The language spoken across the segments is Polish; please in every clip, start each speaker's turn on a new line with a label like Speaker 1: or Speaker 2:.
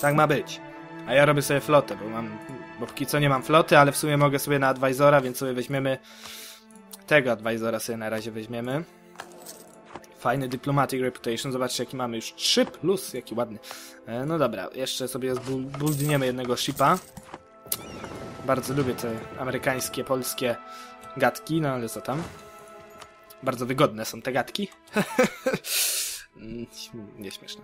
Speaker 1: Tak ma być. A ja robię sobie flotę, bo mam, bo póki co nie mam floty, ale w sumie mogę sobie na advisora, więc sobie weźmiemy tego advisora sobie na razie weźmiemy. Fajny Diplomatic Reputation, zobaczcie jaki mamy już 3 plus, jaki ładny. E, no dobra, jeszcze sobie zbuldniemy jednego shipa. Bardzo lubię te amerykańskie, polskie gadki, no ale co tam. Bardzo wygodne są te gadki. Nieśmieszne.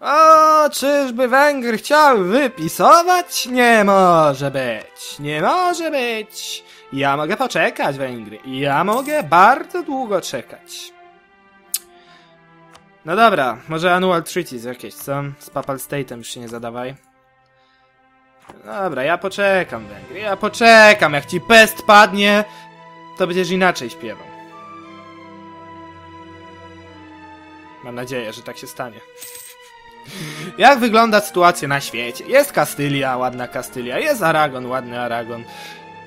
Speaker 1: O, czyżby Węgry chciał wypisować? Nie może być, nie może być. Ja mogę poczekać, Węgry. Ja mogę bardzo długo czekać. No dobra, może Annual Treaties jakieś, co? Z Papal State'em już się nie zadawaj. Dobra, ja poczekam, Węgry, ja poczekam. Jak ci pest padnie, to będziesz inaczej śpiewał. Mam nadzieję, że tak się stanie. Jak wygląda sytuacja na świecie? Jest Kastylia, ładna Kastylia, jest Aragon, ładny Aragon.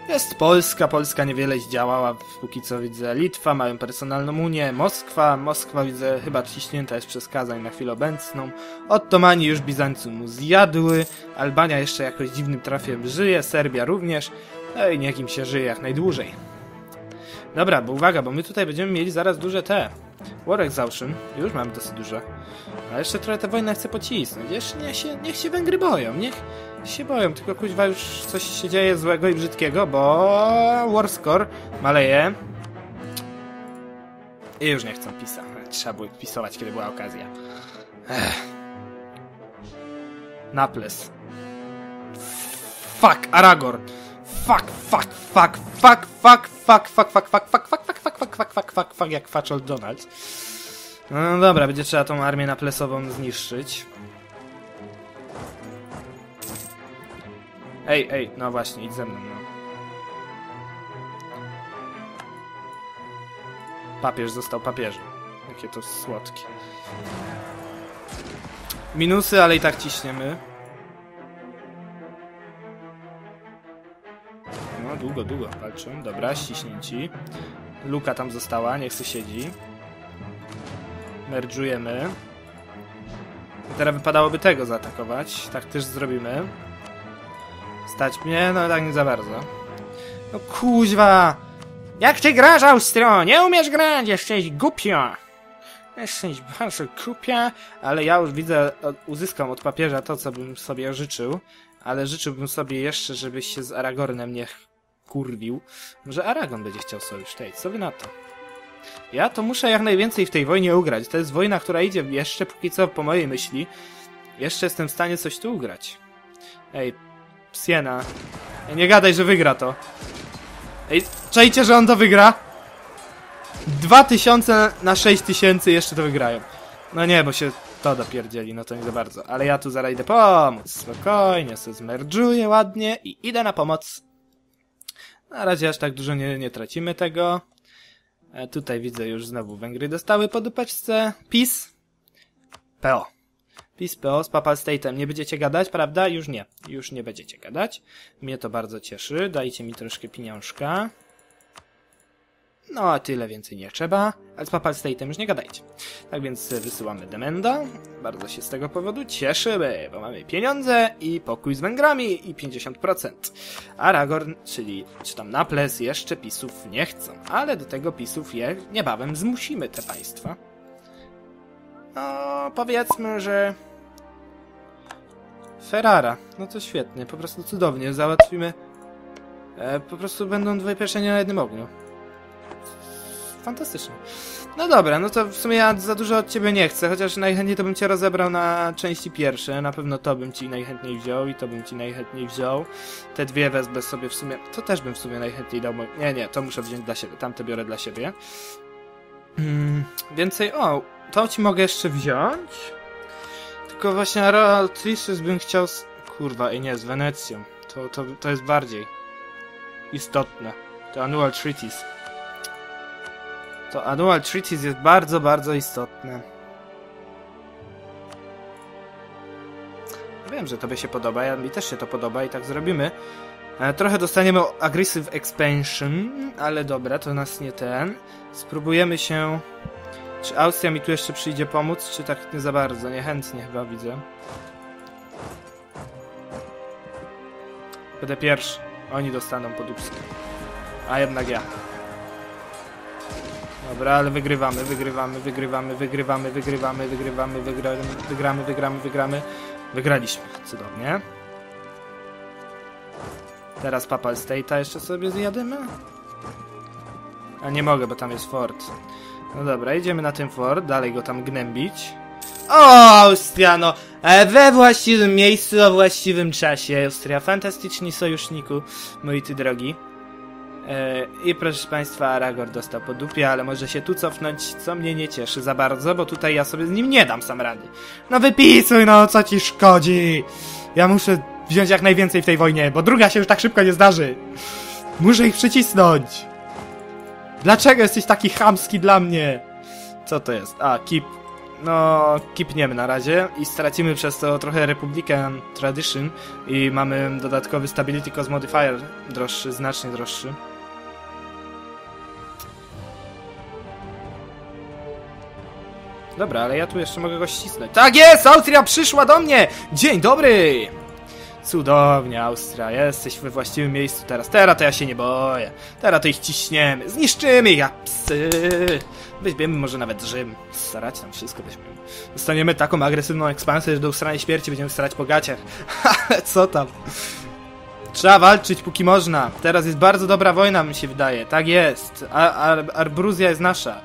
Speaker 1: Jest Polska, Polska niewiele zdziałała, póki co widzę. Litwa, mają personalną Unię, Moskwa, Moskwa widzę chyba ciśnięta jest przez Kazań na chwilę obecną. Ottomani już Bizancjum zjadły, Albania jeszcze jakoś dziwnym trafiem żyje, Serbia również. No i niech im się żyje jak najdłużej. Dobra, bo uwaga, bo my tutaj będziemy mieli zaraz duże te. War Exhaustion, już mamy dosyć duże. A jeszcze trochę tę wojnę chcę pocisnąć. Jeszcze niech się, niech się Węgry boją, niech się boją, tylko kuźwa już coś się dzieje złego i brzydkiego, bo Warscore maleje. I już nie chcą pisać. Trzeba było pisować, kiedy była okazja. Ech. Naples. Fuck, Aragorn. Fuck, fuck, fuck, fuck, fuck, fuck, fuck, fuck, fuck, fuck, fuck, fuck, fuck, fuck, fuck, fuck, fuck, jak Fatchel Donald. No dobra, będzie trzeba tą armię naplesową zniszczyć. Ej, ej, no właśnie, idź ze mną, no. Papież został papieżem. Jakie to słodkie. Minusy, ale i tak ciśniemy. Długo, długo walczą. Dobra, ściśnięci. Luka tam została, niech se siedzi. Merdżujemy. Teraz wypadałoby tego zaatakować. Tak też zrobimy. Stać mnie? No tak nie za bardzo. No kuźwa! Jak ty grasz, Austro? Nie umiesz grać, jesteś głupio! Jesteś bardzo głupia, ale ja już widzę, uzyskam od papieża to, co bym sobie życzył, ale życzyłbym sobie jeszcze, żebyś się z Aragornem nie kurwił. Może Aragon będzie chciał sojusz, tej, co wy na to? Ja to muszę jak najwięcej w tej wojnie ugrać. To jest wojna, która idzie jeszcze póki co po mojej myśli. Jeszcze jestem w stanie coś tu ugrać. Ej, Siena. Nie gadaj, że wygra to. Ej, czajcie, że on to wygra? 2000 na 6000 jeszcze to wygrają. No nie, bo się to dopierdzieli, no to nie za bardzo. Ale ja tu zaraz idę pomóc. Spokojnie, sobie zmerdżuję ładnie i idę na pomoc. Na razie aż tak dużo nie, nie tracimy tego. E, tutaj widzę już znowu Węgry dostały po dupeczce. PiS. PO. PiS, PO z Papal State'em nie będziecie gadać, prawda? Już nie. Już nie będziecie gadać. Mnie to bardzo cieszy. Dajcie mi troszkę pieniążka. No, a tyle więcej nie trzeba, ale z Papal State'em już nie gadajcie. Tak więc wysyłamy Demenda. Bardzo się z tego powodu cieszymy, bo mamy pieniądze i pokój z Węgrami i 50%. Aragorn, czyli czy tam Naples, jeszcze pisów nie chcą, ale do tego pisów je niebawem zmusimy te państwa. No, powiedzmy, że... Ferrara. No to świetnie, po prostu cudownie. Załatwimy... E, po prostu będą dwie pieszenie na jednym ogniu fantastycznie. No dobra, no to w sumie ja za dużo od ciebie nie chcę, chociaż najchętniej to bym cię rozebrał na części pierwsze. Na pewno to bym ci najchętniej wziął i to bym ci najchętniej wziął. Te dwie wezmę sobie w sumie, to też bym w sumie najchętniej dał. Nie, nie, to muszę wziąć dla siebie, tamte biorę dla siebie. Hmm, więcej, o, to ci mogę jeszcze wziąć. Tylko właśnie Royal Treasures bym chciał z... Kurwa, i nie, z Wenecją. To, to, to jest bardziej istotne. To Annual Treaties. To Annual Treaties jest bardzo, bardzo istotne. Wiem, że tobie się podoba, ja, mi też się to podoba i tak zrobimy. E, trochę dostaniemy Aggressive Expansion, ale dobra, to nas nie ten. Spróbujemy się... Czy Austria mi tu jeszcze przyjdzie pomóc, czy tak nie za bardzo? Niechętnie chyba widzę. Będę pierwszy. Oni dostaną podupskę. A jednak ja. Dobra, ale wygrywamy, wygrywamy, wygrywamy, wygrywamy, wygrywamy, wygrywamy, wygramy, wygramy, wygramy, wygramy. Wygraliśmy. Cudownie. Teraz Papal State'a jeszcze sobie zjadymy? A nie mogę, bo tam jest fort. No dobra, idziemy na ten fort, dalej go tam gnębić. O, Austria, no! E, we właściwym miejscu, o właściwym czasie. Austria, fantastyczni sojuszniku, mój ty drogi. E, I proszę państwa, Aragorn dostał po dupie, ale może się tu cofnąć, co mnie nie cieszy za bardzo, bo tutaj ja sobie z nim nie dam sam rady. No wypisuj, no co ci szkodzi? Ja muszę wziąć jak najwięcej w tej wojnie, bo druga się już tak szybko nie zdarzy. Muszę ich przycisnąć. Dlaczego jesteś taki chamski dla mnie? Co to jest? A, keep. No, kipniemy na razie i stracimy przez to trochę Republican Tradition i mamy dodatkowy Stability Cost Modifier droższy, znacznie droższy. Dobra, ale ja tu jeszcze mogę go ścisnąć. Tak jest! Austria przyszła do mnie! Dzień dobry! Cudownie, Austria, jesteś we właściwym miejscu teraz. Teraz to ja się nie boję. Teraz to ich ciśniemy. Zniszczymy jak psy. Weźmiemy może nawet Rzym. Starać tam wszystko weźmiemy. Dostaniemy taką agresywną ekspansję, że do usranej śmierci będziemy starać po gaciach. Co tam? Trzeba walczyć póki można. Teraz jest bardzo dobra wojna, mi się wydaje. Tak jest. Ar Ar Arbruzja jest nasza.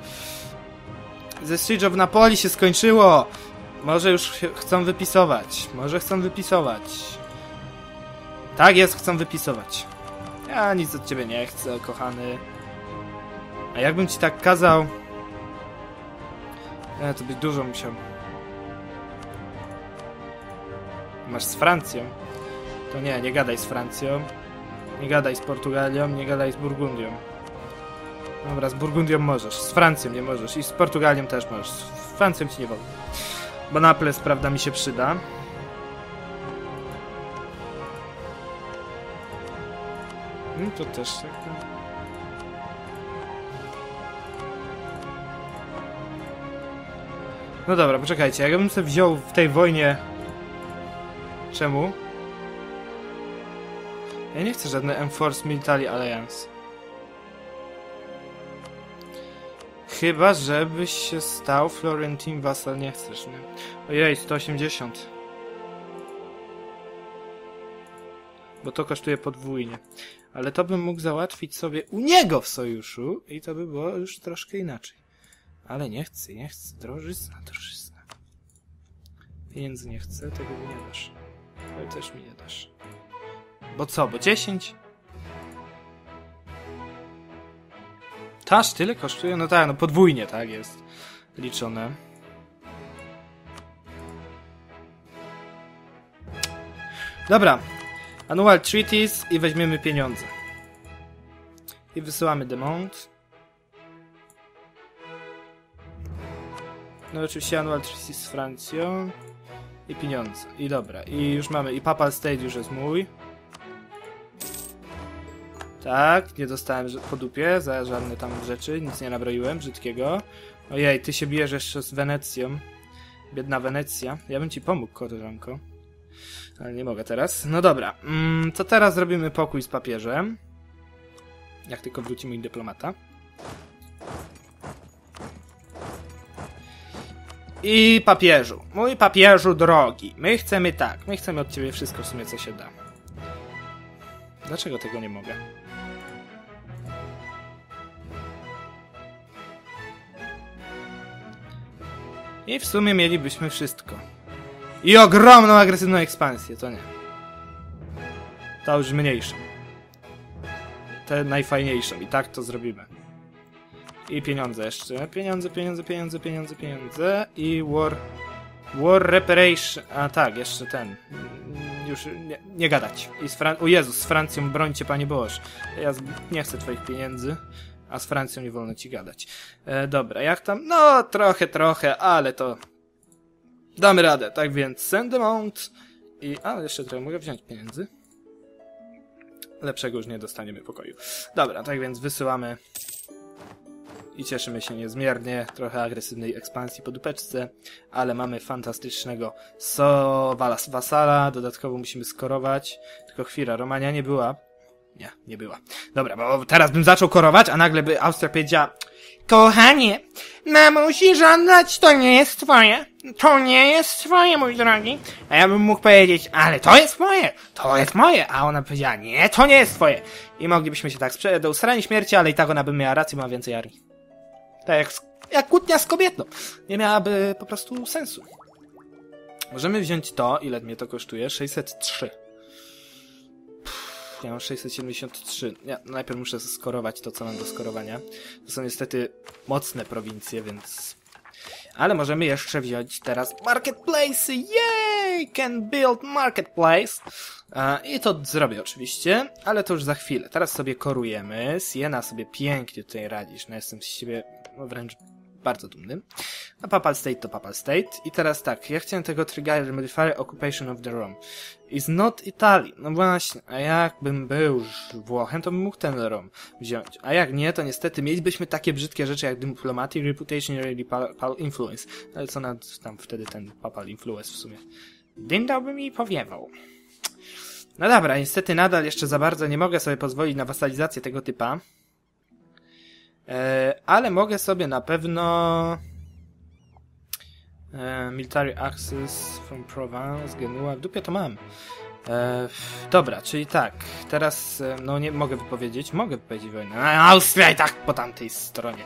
Speaker 1: Ze Siege of Napoli się skończyło. Może już chcą wypisować. Może chcą wypisować. Tak jest, chcą wypisować. Ja nic od ciebie nie chcę, kochany. A jakbym ci tak kazał... Ja to być dużo musiał. Masz z Francją. To nie, nie gadaj z Francją. Nie gadaj z Portugalią, nie gadaj z Burgundią. Dobra, z Burgundią możesz, z Francją nie możesz i z Portugalią też możesz. Z Francją ci nie wolno. Bo Naples, prawda, mi się przyda. No to też tak. No dobra, poczekajcie, jakbym sobie wziął w tej wojnie... Czemu? Ja nie chcę żadnej Enforced Military Alliance. Chyba, żebyś się stał Florentine Vassal, nie chcesz, nie? Ojej, 180. Bo to kosztuje podwójnie. Ale to bym mógł załatwić sobie u niego w sojuszu i to by było już troszkę inaczej. Ale nie chcę, nie chcę. Drożyzna, drożyzna. Pieniędzy nie chcę, tego mi nie dasz. Ale też mi nie dasz. Bo co, bo 10? Taż tyle kosztuje? No tak, no podwójnie, tak jest liczone. Dobra. Annual Treaties i weźmiemy pieniądze. I wysyłamy Demont. No oczywiście Annual Treaties z Francją. I pieniądze. I dobra. I już mamy. I Papal State już jest mój. Tak, nie dostałem po dupie za żadne tam rzeczy, nic nie nabroiłem brzydkiego. Ojej, ty się bijesz jeszcze z Wenecją. Biedna Wenecja. Ja bym ci pomógł, koleżanko. Ale nie mogę teraz. No dobra, mm, to teraz zrobimy pokój z papieżem. Jak tylko wróci mój dyplomata. I papieżu. Mój papieżu drogi. My chcemy tak. My chcemy od ciebie wszystko w sumie, co się da. Dlaczego tego nie mogę? I w sumie mielibyśmy wszystko. I ogromną agresywną ekspansję, to nie. To już mniejszą. Tę najfajniejszą. I tak to zrobimy. I pieniądze jeszcze. Pieniądze, pieniądze, pieniądze, pieniądze, pieniądze. I war... War reparation... A tak, jeszcze ten. Już nie, nie gadać. I z Fran... O Jezus, z Francją brońcie, Panie Boż. Ja nie chcę twoich pieniędzy. A z Francją nie wolno ci gadać. E, dobra, jak tam? No, trochę, trochę, ale to... Damy radę, tak więc send amount i... A, jeszcze trochę mogę wziąć pieniędzy. Lepszego już nie dostaniemy pokoju. Dobra, tak więc wysyłamy i cieszymy się niezmiernie. Trochę agresywnej ekspansji po dupeczce, ale mamy fantastycznego so walas wasala. Dodatkowo musimy skorować. Tylko chwila, Romania nie była. Nie, nie była. Dobra, bo teraz bym zaczął korować, a nagle by Austria powiedziała Kochanie, mamusi żądać to nie jest twoje. To nie jest twoje, mój drogi. A ja bym mógł powiedzieć, ale to jest moje, to jest moje. A ona powiedziała, nie, to nie jest twoje. I moglibyśmy się tak sprzedać do usrania śmierci, ale i tak ona by miała rację, ma więcej armii. Tak jak, jak kłótnia z kobietą. Nie miałaby po prostu sensu. Możemy wziąć to, ile mnie to kosztuje? 603. Ja mam 673. Ja najpierw muszę skorować to, co mam do skorowania. To są niestety mocne prowincje, więc... Ale możemy jeszcze wziąć teraz marketplace. Yay! Can build marketplace. I to zrobię oczywiście, ale to już za chwilę. Teraz sobie korujemy. Siena sobie pięknie tutaj radzisz. No jestem z siebie no, wręcz bardzo dumny. A Papal State to Papal State. I teraz tak, ja chciałem tego trigger modifier Occupation of the Rome. Is not Italy. No właśnie, a jakbym był Włochem, to bym mógł ten Rom wziąć. A jak nie, to niestety mielibyśmy takie brzydkie rzeczy jak Diplomaty, Reputation, Really Papal Influence. Ale co na tam wtedy ten Papal Influence w sumie? Dyndał by mi powiewał. No dobra, niestety nadal jeszcze za bardzo nie mogę sobie pozwolić na wasalizację tego typa. E, ale mogę sobie na pewno e, Military Access from Provence, Genua, w dupie to mam. E, dobra, czyli tak, teraz no nie mogę wypowiedzieć, mogę wypowiedzieć wojnę. Austria i tak po tamtej stronie.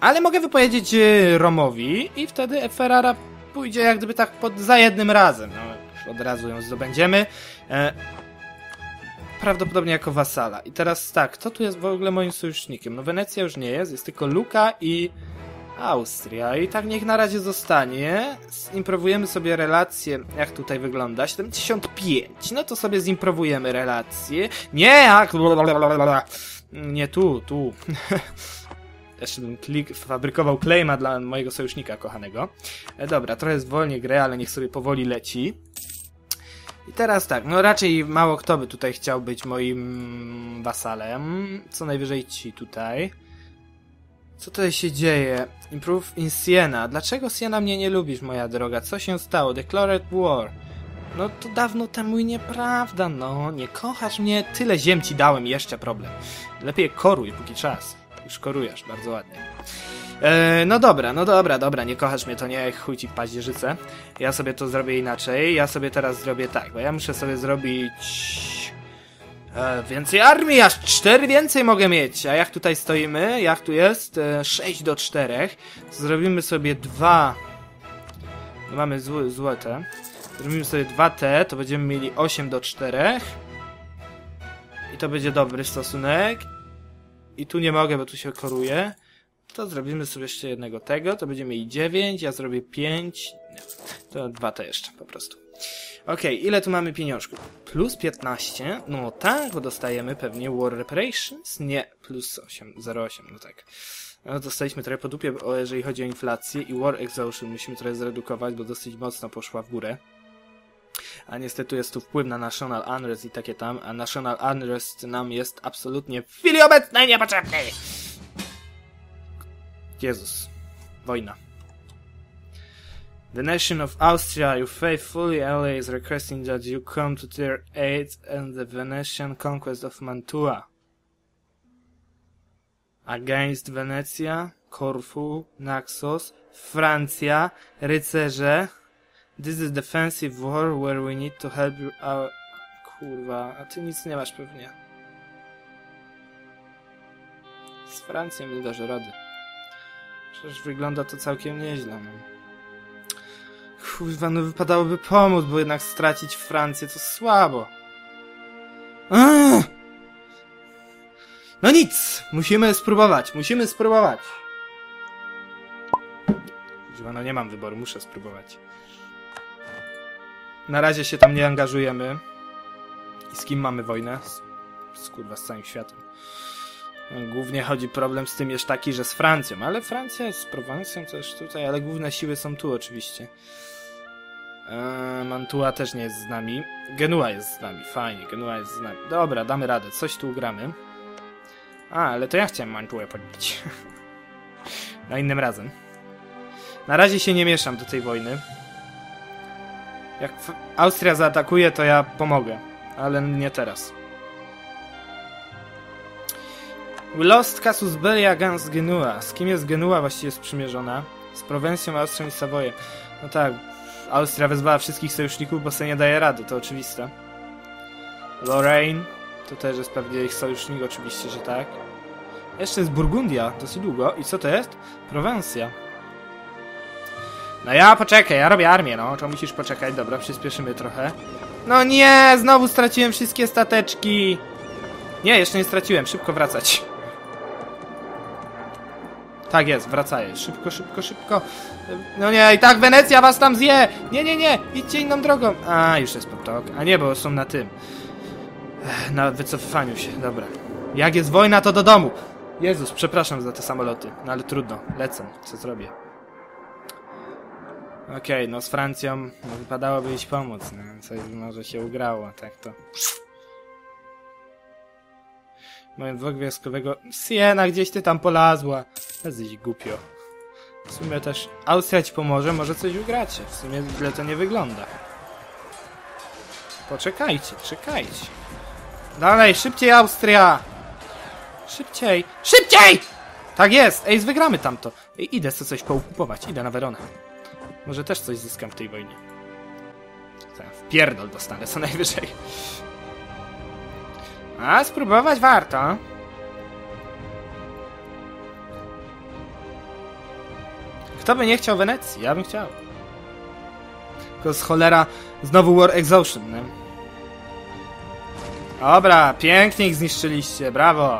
Speaker 1: Ale mogę wypowiedzieć Romowi i wtedy Ferrara pójdzie jak gdyby tak pod, za jednym razem. No, od razu ją zdobędziemy. Prawdopodobnie jako wasala. I teraz tak, kto tu jest w ogóle moim sojusznikiem? No Wenecja już nie jest, jest tylko Luka i Austria. I tak niech na razie zostanie. Improwujemy sobie relacje, jak tutaj wygląda. 75. No to sobie zimprowujemy relacje. Nie, jak... Nie tu, tu. Jeszcze bym klik, fabrykował claima dla mojego sojusznika kochanego. E, dobra, trochę zwolnię grę, ale niech sobie powoli leci. I teraz tak, no raczej mało kto by tutaj chciał być moim wasalem. Co najwyżej ci tutaj. Co tutaj się dzieje? Improve in Siena. Dlaczego Siena mnie nie lubisz, moja droga? Co się stało? Declared war. No to dawno temu i nieprawda, no. Nie kochasz mnie, tyle ziem ci dałem, jeszcze problem. Lepiej koruj, póki czas. Już korujesz, bardzo ładnie. E, no dobra, no dobra, dobra, nie kochasz mnie, to nie chuj ci paździerzyce. Ja sobie to zrobię inaczej. Ja sobie teraz zrobię tak, bo ja muszę sobie zrobić... E, więcej armii, aż cztery więcej mogę mieć. A jak tutaj stoimy? Jak tu jest? E, 6 do 4. Zrobimy sobie dwa... No mamy złe, złe te. Zrobimy sobie 2T, to będziemy mieli 8 do 4. I to będzie dobry stosunek. I tu nie mogę, bo tu się koruje. To zrobimy sobie jeszcze jednego tego, to będziemy mieli 9, ja zrobię 5, nie, to 2 te jeszcze po prostu. Ok, ile tu mamy pieniążków? Plus 15, no tak, bo dostajemy pewnie War Reparations? Nie, plus 8, 0,8, no tak. No, dostaliśmy trochę po dupie, jeżeli chodzi o inflację i War Exhaustion musimy trochę zredukować, bo dosyć mocno poszła w górę. A niestety jest tu wpływ na National Unrest i takie tam, a National Unrest nam jest absolutnie w chwili obecnej niepotrzebny! Jezus. Wojna. The nation of Austria, your faithfully ally, is requesting that you come to their aid in the Venetian conquest of Mantua. Against Venetia, Corfu, Naxos, Francja, rycerze. This is defensive war where we need to help you out. Kurwa, a ty nic nie masz pewnie. Z Francją nie dasz rady. Przecież wygląda to całkiem nieźle. No. Kurwa, no wypadałoby pomóc, bo jednak stracić Francję to słabo. Ugh! No nic! Musimy spróbować, musimy spróbować. Kurwa, no nie mam wyboru, muszę spróbować. Na razie się tam nie angażujemy. I z kim mamy wojnę? Z, z kurwa, z całym światem. Głównie chodzi problem z tym jest taki, że z Francją, ale Francja z Prowansją też tutaj, ale główne siły są tu oczywiście. Eee, Mantua też nie jest z nami. Genua jest z nami, fajnie, Genua jest z nami. Dobra, damy radę, coś tu ugramy. A, ale to ja chciałem Mantuę podbić. Na innym razem. Na razie się nie mieszam do tej wojny. Jak Austria zaatakuje, to ja pomogę. Ale nie teraz. We lost Casus Belli against Genua. Z kim jest Genua właściwie sprzymierzona? Z Prowencją, Austrią i Savojem. No tak, Austria wezwała wszystkich sojuszników, bo sobie nie daje rady, to oczywiste. Lorraine, to też jest pewnie ich sojusznik, oczywiście, że tak. Jeszcze jest Burgundia, dosyć długo. I co to jest? Prowencja. No ja poczekaj, ja robię armię, no. To musisz poczekać, dobra, przyspieszymy trochę. No nie, znowu straciłem wszystkie stateczki. Nie, jeszcze nie straciłem, szybko wracać. Tak jest, wracaj. Szybko, szybko, szybko. No nie, i tak Wenecja was tam zje! Nie, nie, nie, idźcie inną drogą. A, już jest potok. A nie, bo są na tym. Na wycofywaniu się, dobra. Jak jest wojna, to do domu. Jezus, przepraszam za te samoloty. No ale trudno, lecę, co zrobię. Okej, no z Francją wypadałoby iść pomóc, no. Coś może się ugrało, tak to. Mając wojsk wioskowego... Siena, gdzieś ty tam polazła. Jesteś głupio. W sumie też Austria ci pomoże, może coś ugracie. W sumie źle to nie wygląda. Poczekajcie, czekajcie. Dalej, szybciej Austria! Szybciej! Szybciej! Tak jest! Ej, wygramy tamto. Ej, idę sobie coś poukupować, idę na Weronę. Może też coś zyskam w tej wojnie. Pierdol dostanę co najwyżej. A, spróbować warto. Kto by nie chciał Wenecji? Ja bym chciał. Tylko z cholera znowu War Exhaustion, nie? Dobra, pięknie ich zniszczyliście, brawo!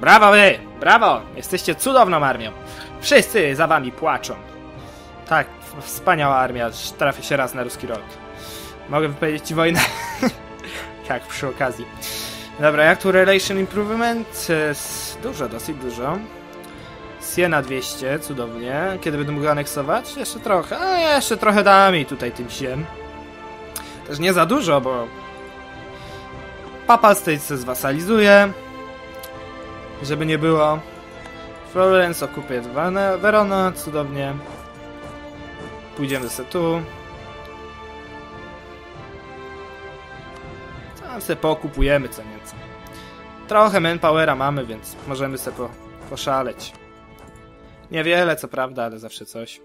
Speaker 1: Brawo wy! Brawo! Jesteście cudowną armią! Wszyscy za wami płaczą. Tak, wspaniała armia, trafię się raz na ruski rok. Mogę wypowiedzieć ci wojnę? tak, przy okazji. Dobra, jak tu Relation Improvement? Dużo, dosyć dużo. Siena 200, cudownie. Kiedy będę mógł aneksować? Jeszcze trochę. A jeszcze trochę da mi tutaj tym siem. Też nie za dużo, bo... Papal State se zwasalizuje. Żeby nie było. Florence okupuje Verona, cudownie. Pójdziemy se tu. Tam se pokupujemy co nieco. Trochę manpowera mamy, więc możemy se po, poszaleć. Niewiele, co prawda, ale zawsze coś.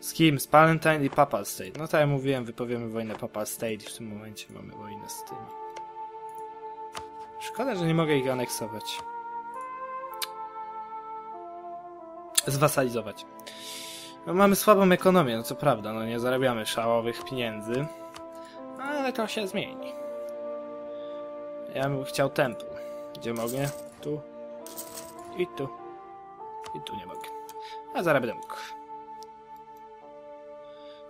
Speaker 1: Z kim? Z Palentine i Papal State. No tak jak mówiłem, wypowiemy wojnę Papal State i w tym momencie mamy wojnę z tymi. Szkoda, że nie mogę ich aneksować. Zwasalizować. No, mamy słabą ekonomię, no co prawda, no nie zarabiamy szałowych pieniędzy, ale to się zmieni. Ja bym chciał tempu. Gdzie mogę? Tu. I tu. I tu nie mogę. A zaraz będę mógł.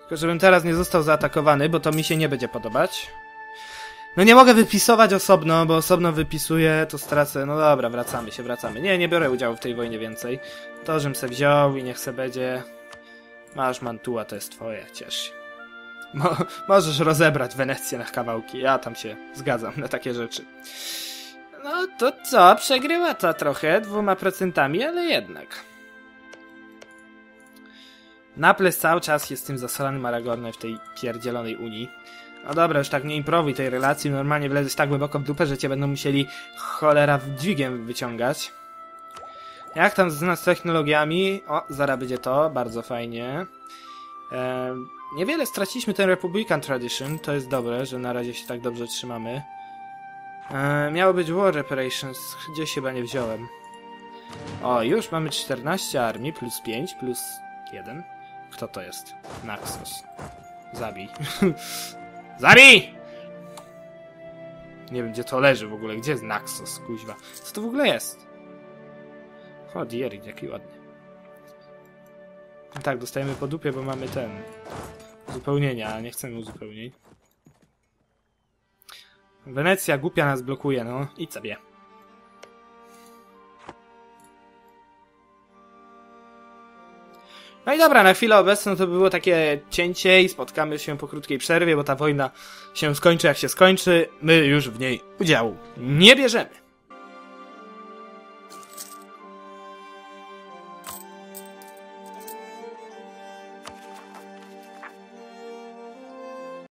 Speaker 1: Tylko żebym teraz nie został zaatakowany, bo to mi się nie będzie podobać. No nie mogę wypisować osobno, bo osobno wypisuję, to stracę. No dobra, wracamy się, wracamy. Nie, nie biorę udziału w tej wojnie więcej. To, żem se wziął i niech se będzie. Masz mantua, to jest twoje, ciesz się. Mo możesz rozebrać Wenecję na kawałki, ja tam się zgadzam na takie rzeczy. No to co, przegrywa to trochę, dwoma procentami, ale jednak. Naples cały czas jest tym zasranym Aragornem w tej pierdzielonej Unii. No dobra, już tak nie improwuj tej relacji, normalnie wlezesz tak głęboko w dupę, że cię będą musieli cholera w dźwigiem wyciągać. Jak tam z nas technologiami? O, zaraz będzie to, bardzo fajnie. Niewiele straciliśmy ten Republican Tradition, to jest dobre, że na razie się tak dobrze trzymamy. Ehm, miało być War Reparations, gdzieś chyba nie wziąłem. O, już mamy 14 armii, plus 5, plus 1. Kto to jest? Naxos. Zabij. Zabij! Nie wiem, gdzie to leży w ogóle. Gdzie jest Naxos, kuźwa? Co to w ogóle jest? O, Dierik, jaki ładny. Tak, dostajemy po dupie, bo mamy ten... Uzupełnienia, nie chcemy uzupełnień. Wenecja głupia nas blokuje, no. Idź sobie. No i dobra, na chwilę obecną to było takie cięcie i spotkamy się po krótkiej przerwie, bo ta wojna się skończy jak się skończy. My już w niej udziału nie bierzemy.